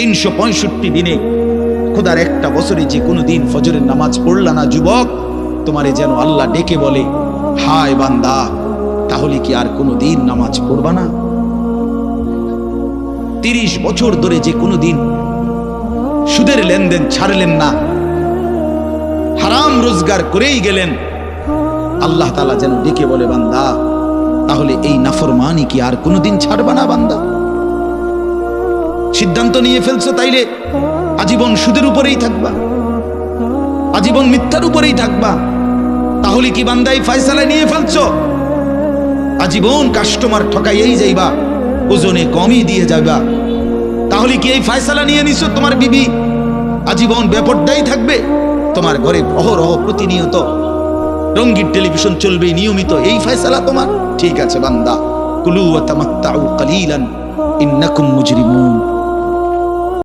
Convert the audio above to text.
তিনশো পঁয়ষট্টি দিনে খোদার একটা বছরে যে কোনো দিন ফজরের নামাজ পড়লা না, যুবক? তোমারে যেন আল্লাহ ডেকে বলে, হায় বান্দা, তাহলে কি আর কোনো দিন নামাজ পড়বা না? তিরিশ বছর ধরে যে কোনো দিন সুদের লেনদেন ছাড়লেন না, হারাম রোজগার করেই গেলেন। আল্লাহ তালা যেন ডেকে বলে, বান্দা, তাহলে এই নাফরমানি কি আর কোনোদিন ছাড়বা না, বান্দা? সিদ্ধান্ত নিয়ে ফেলছো তাইলে আজীবন সুদের উপরেই থাকবা। আজীবন মিথ্যার উপরেই থাকবা। তাহলে কি বান্দাই ফায়সালা নিয়ে ফেলছো? আজীবন কাস্টমার ঠকাইয়েই যাইবা, ওজনে কমই দিয়ে যাবা তাহলে কি এই ফায়সালা নিয়ে নিছো তোমার বিবি? আজীবন ব্যাপারটাই থাকবে, তোমার ঘরে অহরহ প্রতিনিয়ত। রঙ্গিন টেলিভিশন চলবে নিয়মিত, এই ফায়সালা তোমার। ঠিক আছে বান্দা, কুলু ওয়া কালিলান, ইন্নাকুম মুজরিমুন।